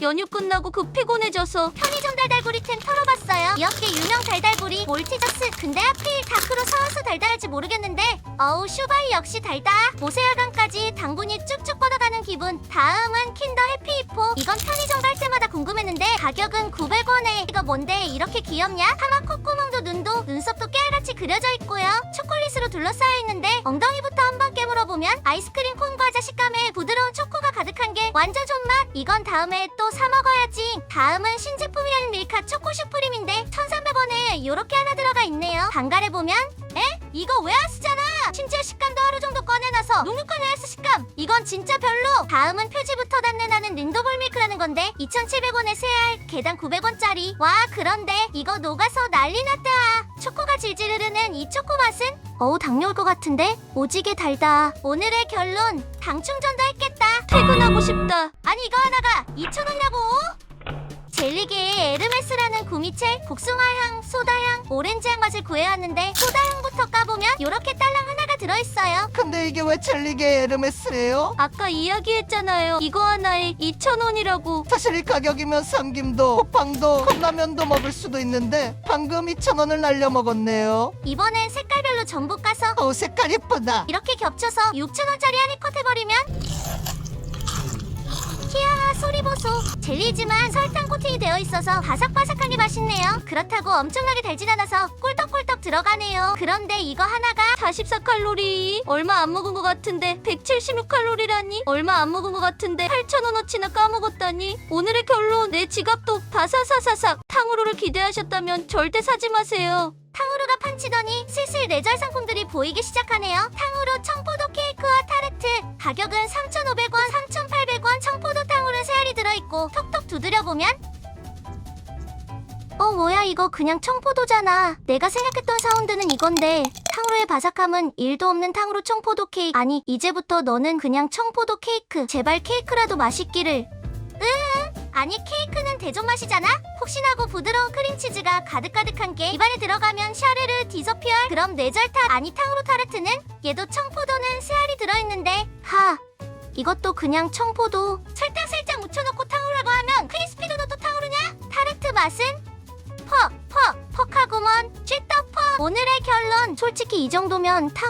연휴 끝나고 급 피곤해져서 편의점 달달구리템 털어봤어요. 이 업계 유명 달달구리 몰티저스. 근데 하필 다크로 사와서 달달할지 모르겠는데 어우 슈바이 역시 달다. 모세혈관까지 당분이 쭉쭉 뻗어가는 기분. 다음은 킨더 해피히포. 이건 편의점 갈 때마다 궁금했는데 가격은 900원에. 이거 뭔데 이렇게 귀엽냐? 하마 콧구멍도 눈도 눈썹도 깨알같이 그려져 있고요. 초콜릿으로 둘러싸여 있는데 엉덩이부터 한번 깨물어 보면 아이스크림 콘 과자 식감에 부드러운 완전 존맛. 이건 다음에 또 사 먹어야지. 다음은 신제품이라는 밀카 초코 슈프림인데 1,300원에 요렇게 하나 들어가 있네요. 단갈해 보면 에? 이거 웨하스잖아. 심지어 식감도 하루 정도 꺼내놔서 눅눅한 웨하스 식감. 이건 진짜 별로. 다음은 표지부터 단내나는 린도볼 밀크라는 건데 2,700원에 세알 개당 900원짜리. 와 그런데 이거 녹아서 난리 났다. 초코가 질질 흐르는 이 초코 맛은 어우 당뇨 올 것 같은데 오지게 달다. 오늘의 결론 당 충전도 했겠다. 퇴근하고 싶다. 아니 이거 하나가 2,000원이냐고? 젤리계의 에르메스라는 구미체 복숭아향, 소다향, 오렌지향 맛을 구해왔는데 소다향부터 까보면 이렇게 딸랑 하나가 들어있어요. 근데 이게 왜 젤리게 에르메스래요? 아까 이야기했잖아요. 이거 하나에 2,000원이라고. 사실 이 가격이면 삼김도 호빵도 컵라면도 먹을 수도 있는데 방금 2,000원을 날려 먹었네요. 이번엔 색깔별로 전부 까서 어우 색깔 예쁘다. 이렇게 겹쳐서 6,000원짜리 한 입 컷 해버리면 키아 소리 보소 젤리지만 설탕 코팅이 되어 있어서 바삭바삭하게 맛있네요 그렇다고 엄청나게 달진 않아서 꿀떡꿀떡 들어가네요 그런데 이거 하나가 44칼로리. 얼마 안 먹은 것 같은데 176칼로리라니? 얼마 안 먹은 것 같은데 8,000원어치나 까먹었다니? 오늘의 결론 내 지갑도 바사사사삭. 탕후루를 기대하셨다면 절대 사지 마세요. 탕후루가 판치더니 슬슬 내절 상품들이 보이기 시작하네요. 탕후루 청포도 케이크와 타르트 가격은 3,500 들어있고 톡톡 두드려 보면? 어 뭐야 이거 그냥 청포도잖아. 내가 생각했던 사운드는 이건데 탕후루의 바삭함은 1도 없는 탕후루 청포도 케이크. 아니 이제부터 너는 그냥 청포도 케이크. 제발 케이크라도 맛있기를. 으응 아니 케이크는 대존 맛이잖아? 폭신하고 부드러운 크림치즈가 가득가득한 게 입안에 들어가면 샤르르 디저피얼? 그럼 뇌절타 아니 탕후루 타르트는? 얘도 청포도는 세 알이 들어있는데. 하 이것도 그냥 청포도. 설탕 살짝 오늘의 결론 솔직히 이 정도면 탕